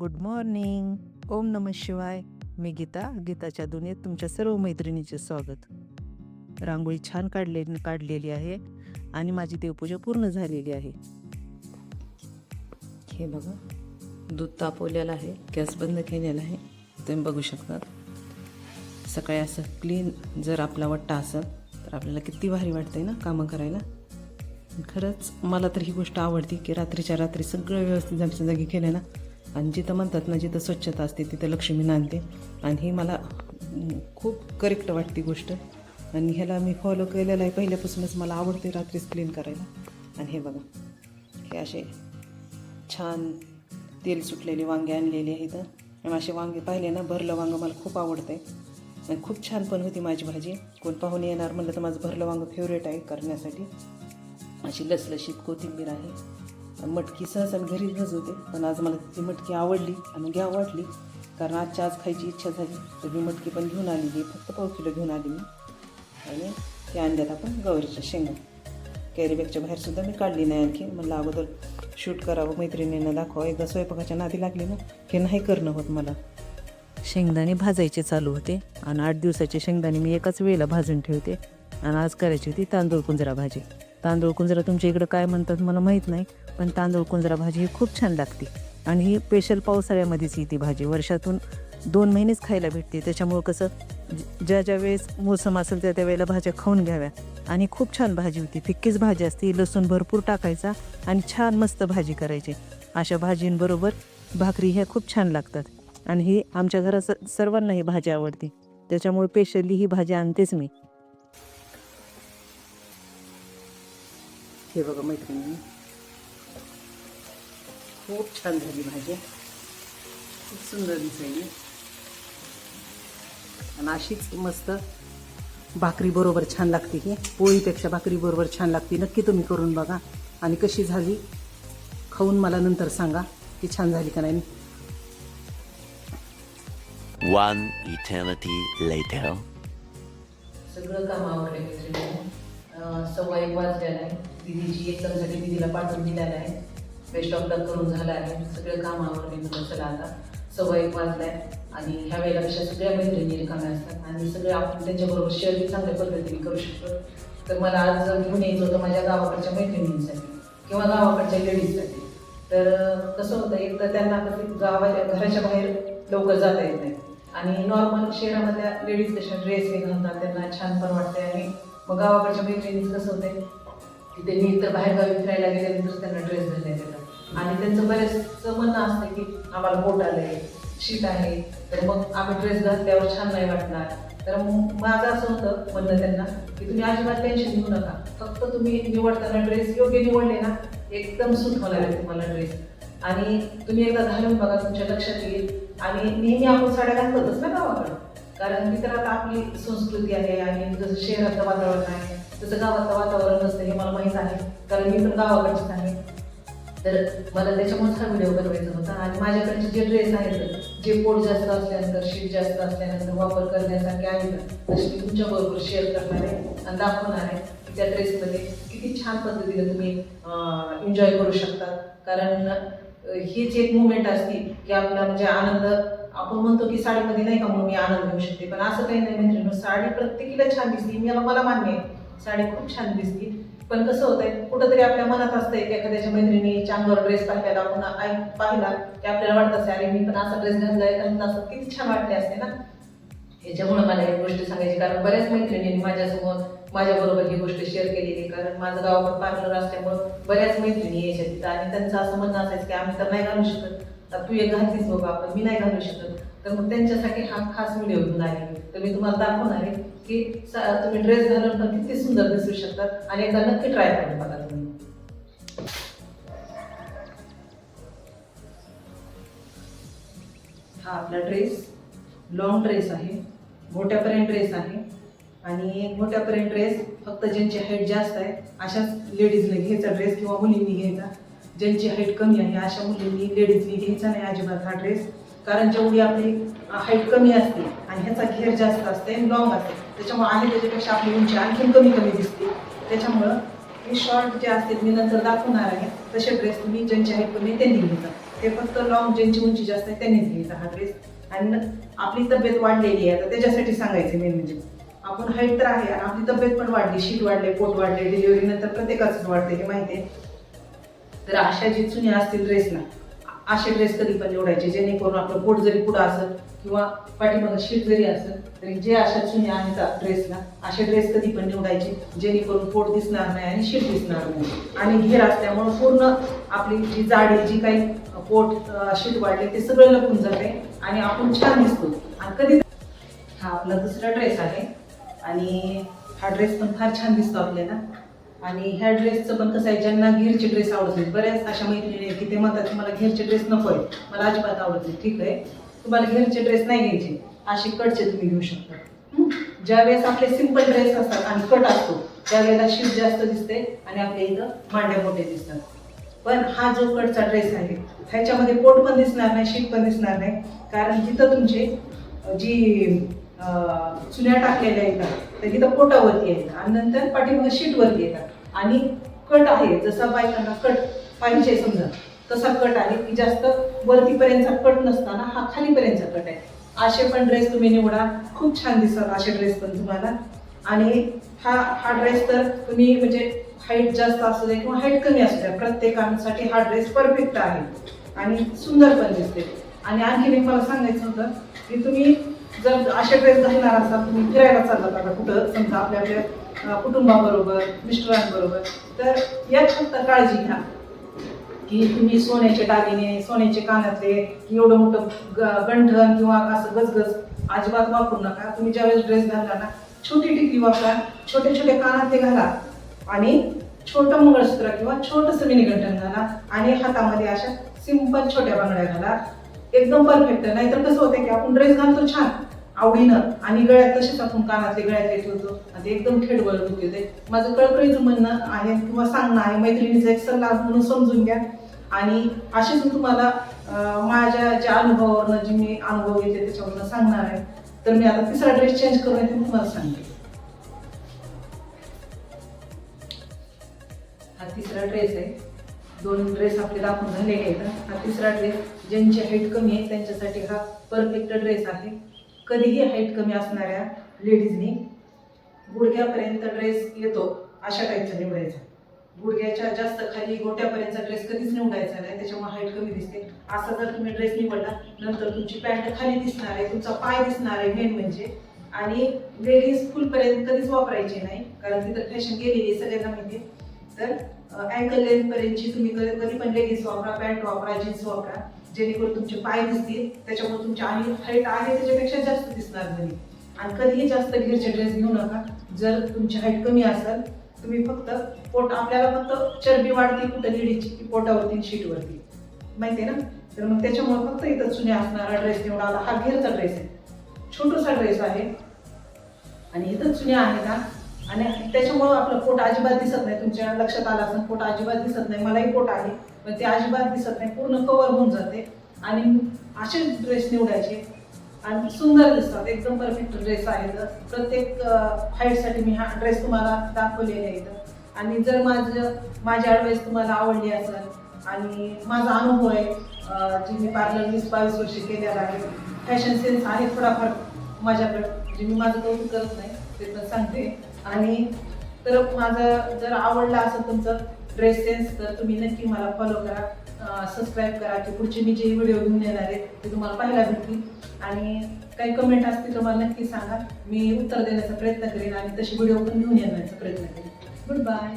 Good morning. ओम नम शिवाय. मी गीता गीताच्या दुनियेत तुमच्या सर्व मैत्रिणीचे स्वागत. रांगोळी छान काढले काढलेली आहे आणि माझी देवपूजा पूर्ण झालेली आहे. हे बघा दूध तापवलेलं आहे गॅस बंद केलेला आहे. तुम्ही बघू शकता. सकाळी असं क्लीन जर आपला वट्टा असेल तर आपल्याला किती भारी वाटतंय ना कामं करायला. खरंच मला तर ही गोष्ट आवडते की रात्रीच्या रात्री सगळं व्यवस्थित जागच्या जागी केलं ना. आणि जिथं म्हणतात ना जिथं स्वच्छता असते तिथं लक्ष्मी नांदते. आणि ही मला खूप करेक्ट वाटते गोष्ट. आणि ह्याला मी फॉलो केलेलं आहे. पहिल्यापासूनच मला आवडते रात्रीच क्लीन करायला. आणि हे बघा हे असे छान तेल सुटलेली वांगे आणलेली आहेत. आणि असे वांगे पाहिले ना भरलं वांगं मला खूप आवडतं आहे आणि खूप छान पण होती माझी भाजी. कोण पाहुणे येणार म्हणलं तर माझं भरलं वांगं फेवरेट आहे करण्यासाठी. अशी लसलशीत कोथिंबीर आहे. मटकी सहसा मी घरीच भिजवते. पण आज मला ती मटकी आवडली आणि घ्या वाटली. कारण आजच्या आज खायची इच्छा झाली. तर मी मटकी पण घेऊन आलेली फक्त पाव किलो घेऊन आली मी. आणि ते आणल्यात आपण गौरीच्या शेंगा. कॅरीबॅगच्या बाहेरसुद्धा मी काढली नाही आणखी. म्हणलं अगोदर शूट करावं मैत्रिणींना दाखवा एकदा स्वयंपाकाच्या नादी लागली ना हे नाही करणं होत मला. शेंगदाणे भाजायचे चालू होते. आणि आठ दिवसाचे शेंगदाणे मी एकाच वेळेला भाजून ठेवते. आणि आज करायची होती तांदूळ कुंजरा भाजी. तांदूळ कुंजरा तुमच्या इकडं काय म्हणतात मला माहीत नाही. पण तांदूळ कुंजरा भाजी ही खूप छान लागते. आणि ही स्पेशल पावसाळ्यामध्येच ही ती भाजी. वर्षातून दोन महिनेच खायला भेटते. त्याच्यामुळं कसं ज्या ज्या वेळेस मोसम असेल त्या त्यावेळेला भाज्या खाऊन घ्याव्या. आणि खूप छान भाजी होती. फिक्कीच भाजी असते. लसूण भरपूर टाकायचा आणि छान मस्त भाजी करायची. अशा भाजींबरोबर भाकरी ह्या खूप छान लागतात. आणि ही आमच्या घरात सर्वांना ही भाजी आवडते. त्याच्यामुळे स्पेशली ही भाजी आणतेच मी. हे बघा मैत्रिणी. खूप छान झाली भाजी. खूप सुंदर दिसायली. आणि अशीच मस्त भाकरी बरोबर छान लागते ही पोळीपेक्षा भाकरी बरोबर छान लागते. नक्की तुम्ही करून बघा. आणि कशी झाली खाऊन मला नंतर सांगा की छान झाली का नाही. One eternity later. सगळं काम आवडले मैत्रिणीने सव्वा एक वाजलेला आहे. दिदीची एक्झामसाठी दिदीला पाठवून दिलेला आहे. बेस्ट ऑफ लक करून झाला आहे सगळं काम आवडले म्हणून चला आता सव्वा एक वाजलाय आणि ह्या वेळेला कशा सगळ्या मैत्रिणी रिकाम्या असतात आणि सगळे आपण त्यांच्याबरोबर शेअर चांगल्या पद्धतीने करू शकतो. तर मला आज घेऊन यायचं होतं माझ्या गावाकडच्या मैत्रिणींसाठी किंवा गावाकडच्या लेडीजसाठी. तर कसं होतं एक तर त्यांना कसं गावाच्या घराच्या बाहेर लवकर जाता येत नाही. आणि नॉर्मल शहरामधल्या लेडीज कशा ड्रेस हे घालतात त्यांना छान पण वाटते आणि मग गावाकडच्या मैत्रिणीच कसं होतंय की त्यांनी एकतर बाहेरगावी फिरायला गेल्यानंतर त्यांना ड्रेस घालायला आणि त्यांचं बरेच म्हणणं असतं की आम्हाला पोट आलंय शीत आहे. तर मग आम्ही ड्रेस घातल्यावर छान नाही वाटणार. तर मग माझं असं होतं म्हणणं त्यांना की तुम्ही अजिबात टेन्शन घेऊ नका. फक्त तुम्ही निवडताना ड्रेस योग्य निवडले ना एकदम सूट होणार आहे तुम्हाला ड्रेस आणि तुम्ही एकदा घालून बघा तुमच्या लक्षात येईल. आणि नेहमी आपण साड्या घालतोच ना गावाकडं. कारण की तर आता आपली संस्कृती आहे आणि जसं शहराचं वातावरण आहे तसं गावाचं वातावरण असतं हे मला माहीत आहे. कारण मी पण गावाकडचीच आहे. तर मला त्याच्यामुळे हा व्हिडिओ बनवायचा होता. आणि माझ्याकडचे जे ड्रेस आहेत जे पोट जास्त असल्यानंतर शीट जास्त असल्यानंतर वापर करण्यासारखे आहे ना तसे मी तुमच्याबरोबर शेअर करणार आहे आणि दाखवणार आहे की त्या ड्रेसमध्ये किती छान पद्धतीने तुम्ही एन्जॉय करू शकता. कारण हीच एक मुवमेंट असते की आपला म्हणजे आनंद आपण म्हणतो की साडीमध्ये नाही का म्हणून मी आनंद घेऊ शकते. पण असं काही नाही म्हणजे साडी प्रत्येकीला छान दिसते. मला मला मान्य आहे साडी खूप छान दिसते. पण कसं होतंय कुठंतरी आपल्या मनात असतंय की एखाद्याच्या मैत्रिणी चांगला ड्रेस पाहिला आपण आई पाहिला की आपल्याला वाटत असे अरे मी पण असा ड्रेस घातलाय तर असं किती छान वाटले असते ना. याच्यामुळे मला एक गोष्ट सांगायची कारण बऱ्याच मैत्रिणींनी माझ्यासमोर माझ्याबरोबर ही गोष्ट शेअर केलेली कारण माझं गावाकडे पार्लर असल्यामुळं बऱ्याच मैत्रिणी यायच्या तिथं आणि त्यांचं असं म्हणणं असायचं की आम्ही तर नाही घालू शकत. आता तू एक घालतीस बाबा आपण मी नाही घालू शकत. तर मग त्यांच्यासाठी हा खास व्हिडिओ घेऊन आले तर मी तुम्हाला दाखवणार आहे. की तुम्ही ड्रेस घालून पण किती सुंदर दिसू शकतात आणि एकदा नक्की ट्राय करून बघा तुम्ही. हा आपला ड्रेस लॉंग ड्रेस आहे मोठ्यापर्यंत ड्रेस आहे आणि मोठ्यापर्यंत ड्रेस फक्त ज्यांची हाईट जास्त आहे अशाच लेडीजने घ्यायचा ड्रेस किंवा मुलींनी घ्यायचा. ज्यांची हाईट कमी आहे अशा मुलींनी लेडीजनी घ्यायचा नाही अजिबात हा ड्रेस कारण जेवढी आपली हाईट कमी असते आणि ह्याचा घेर जास्त असते आणि लॉंग असते त्याच्यामुळे आहे त्याच्यापेक्षा आपली उंची आणखीन कमी कमी दिसते. त्याच्यामुळं हे शॉर्ट जे असतील मी नंतर दाखवणार आहे. तसे ड्रेस तुम्ही ज्यांचे आहेत कमी त्यांनी घ्यायचा ते फक्त लॉंग ज्यांची उंची जास्त आहे त्यांनीच घ्यायचा हा ड्रेस आणि आपली तब्येत वाढलेली आहे तर त्याच्यासाठी सांगायचं मेन म्हणजे. आपण हाईट तर आहे आणि आपली तब्येत पण वाढली शीट वाढले पोट वाढले डिलिव्हरी नंतर प्रत्येकाच वाढते हे माहिती आहे. तर अशा जी चुन्या असतील ड्रेसला असे ड्रेस कधी पण निवडायचे जेणेकरून आपलं पोट जरी पुढं असेल किंवा पाठीमागं शीट जरी असेल तरी जे अशा चुन्या आहेत ड्रेसला असे ड्रेस कधी पण निवडायचे जेणेकरून पोट दिसणार नाही आणि शीट दिसणार नाही. आणि घेर असल्यामुळं पूर्ण आपली जी जाडी जी काही पोट शीट वाढले ते सगळं लपून जाते आणि आपण छान दिसतो. आणि कधी हा आपला दुसरा ड्रेस आहे आणि हा ड्रेस पण फार छान दिसतो आपल्याला. आणि ह्या ड्रेसचं पण कसं आहे ज्यांना घेरचे ड्रेस आवडत बऱ्याच अशा मैत्रिणी आहेत की ते म्हणतात मला घेरचे ड्रेस नको आहे मला अजिबात आवडत नाही. ठीक आहे? तुम्हाला घेरचे ड्रेस नाही घ्यायचे. असे कटचे तुम्ही घेऊ शकता. ज्या वेळेस आपले सिंपल ड्रेस असतात आणि कट असतो त्यावेळेला शीट जास्त दिसते आणि आपल्या इथं मांड्या मोठे दिसतात. पण हा जो कटचा ड्रेस आहे ह्याच्यामध्ये पोट पण दिसणार नाही शीट पण दिसणार नाही. कारण तिथं तुमचे जी चुन्या टाकलेल्या येतात तर तिथं पोटावरती येतात आणि नंतर पाठीमागे शीटवरती येतात. आणि कट आहे. जसा बायकांना कट पाहिजे समजा तसा कट आहे. की जास्त वरतीपर्यंतचा कट नसताना हा खालीपर्यंतचा कट आहे. असे पण ड्रेस तुम्ही निवडा. खूप छान दिसतात असे ड्रेस पण तुम्हाला. आणि हा हा ड्रेस तर तुम्ही म्हणजे हाईट जास्त असू दे किंवा हाईट कमी असू द्या. प्रत्येकांसाठी हा ड्रेस परफेक्ट आहे. आणि सुंदर पण दिसते. आणि आणखीन एक मला सांगायचं होतं की तुम्ही जर अशा ड्रेस घालणार असाल तुम्ही फिरायला चाललात आता कुठं? समजा आपल्या आपल्या कुटुंबाबरोबर मिस्टरांबरोबर तर यात फक्त काळजी घ्या. की तुम्ही सोन्याचे दागिने सोन्याचे कानातले एवढं मोठं गंठण किंवा असं गजगज अजिबात वापरू नका. तुम्ही ज्यावेळेस ड्रेस घालला ना छोटी टिकली वापरा छोटे छोटे कानातले घाला. आणि छोटं मंगळसूत्र किंवा छोटंसं मिनी घाला. आणि हातामध्ये अशा सिंपल छोट्या बांगड्या घाला. एकदम परफेक्ट नाहीतर कसं होतं की आपण ड्रेस घालतो छान आवडीनं. आणि गळ्यात तसेच आपण कानातले गळ्यात ठेवतो आणि ते एकदम खेडवळ होते माझं कळकळीचं म्हणणं आहे किंवा सांगणं आहे मैत्रिणीचा एक सल्ला म्हणून समजून घ्या. आणि असेच मी तुम्हाला माझ्या ज्या अनुभवावरनं जे मी अनुभव घेते त्याच्यावरनं सांगणार आहे. तर मी आता तिसरा ड्रेस चेंज करून येते तुम्हाला सांगते. हा तिसरा ड्रेस आहे. दोन ड्रेस आपले दाखवून झालेले आहेत हा. तिसरा ड्रेस ज्यांची हाईट कमी आहे त्यांच्यासाठी हा परफेक्ट ड्रेस आहे. कधीही हाईट कमी असणाऱ्या लेडीजनी गुडघ्यापर्यंत ड्रेस येतो अशा टाईपचा निवडायचा. गुडघ्याच्या जास्त खाली गोट्यापर्यंतचा ड्रेस कधीच निवडायचा नाही त्याच्यामुळे हाईट कमी दिसते. असा जर तुम्ही ड्रेस निवडला नंतर तुमची पॅन्ट खाली दिसणार आहे तुमचा पाय दिसणार आहे मेन म्हणजे. आणि लेडीज फुलपर्यंत कधीच वापरायची नाही कारण तिथं फॅशन गेलेली सगळ्यांना माहिती तर अँकल लेंथ पर्यंतची तुम्ही कधी कधी पण लेगीज वापरा पॅन्ट वापरा जीन्स वापरा. जेणेकरून तुमचे पाय दिसतील त्याच्यामुळे तुमची आणि हाईट आहे त्याच्यापेक्षा जास्त दिसणार घरी आणि कधीही जास्त घेरचे ड्रेस घेऊ नका. जर तुमची हाईट कमी असेल तुम्ही फक्त पोट आपल्याला फक्त चरबी वाढते कुठं लेडीजची पोटावरती शीटवरती माहिती आहे ना? तर मग त्याच्यामुळे फक्त इथं चुन्या असणारा ड्रेस निवडा. आला हा घेरचा ड्रेस आहे. छोटासा ड्रेस आहे. आणि इथं चुन्या आहेत हा आणि त्याच्यामुळं आपलं पोट अजिबात दिसत नाही. तुमच्या लक्षात आलं असं पोट अजिबात दिसत नाही. मलाही पोट आहे पण ते अजिबात दिसत नाही. पूर्ण कव्हर होऊन जाते. आणि असे ड्रेस निवडायचे. आणि सुंदर दिसतात. एकदम परफेक्ट ड्रेस आहेत प्रत्येक हाईटसाठी मी हा ड्रेस तुम्हाला दाखवलेले आहेत आणि जर माझं माझी ॲडवाईस तुम्हाला आवडली असेल आणि माझा अनुभव आहे जे मी पार्लर वीस बावीस वर्ष केलेला आहे फॅशन सेन्स आहे थोडाफार माझ्याकडं. जे मी माझं कौतुक करत नाही ते पण सांगते. आणि तर माझं जर आवडलं असं तुमचं ड्रेस सेन्स तर तुम्ही नक्की मला फॉलो करा सबस्क्राईब करा की पुढचे मी जे व्हिडिओ घेऊन येणार आहेत ते तुम्हाला पाहायला भेटतील. आणि काही कमेंट असतील तर मला नक्की सांगा. मी उत्तर देण्याचा प्रयत्न करेन आणि तशी व्हिडिओ पण घेऊन येण्याचा प्रयत्न करेन. Good bye